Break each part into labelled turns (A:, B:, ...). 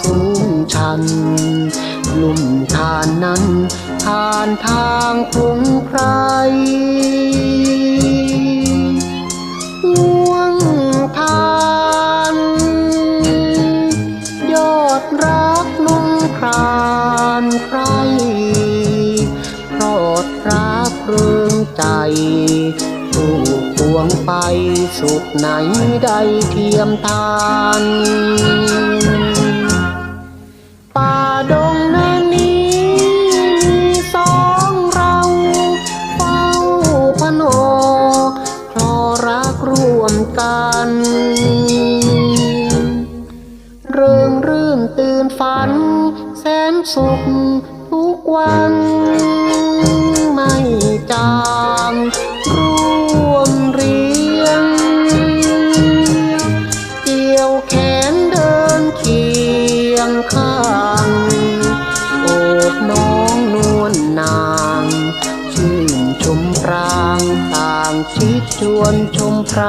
A: สูงชัน ลุ่มทานนั้นผ่านทางพงไพรห่วงทานยอดรักนุ่งครานใครเพราะรักเริงใจถูกพวงไปสุดไหนใดเทียมทาน เริงรื่นตื่นฝัน แสนสุขทุกวัน ไม่จางร่วมเรียงเกี่ยวแขนเดินเคียงข้างโอบน้องนวลนาง ชื่นชมปรางต่างชิดชวนชมไพร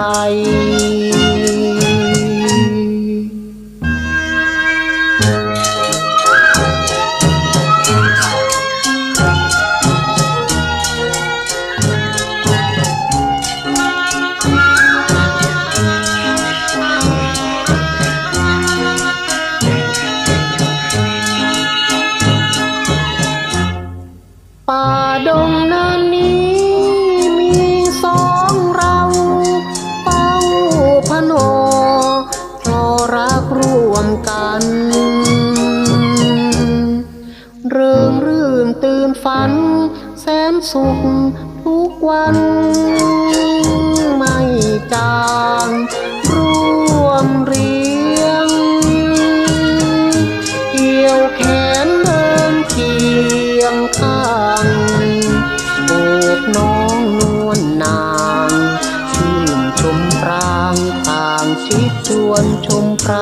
A: เริงรื่นตื่นฝัน แสนสุขทุกวัน ไม่จางร่วมเรียงเกี่ยวแขนเดินเคียงข้างโอบน้องนวลนางชื่นชมปรางต่างชิดชวนชมไพร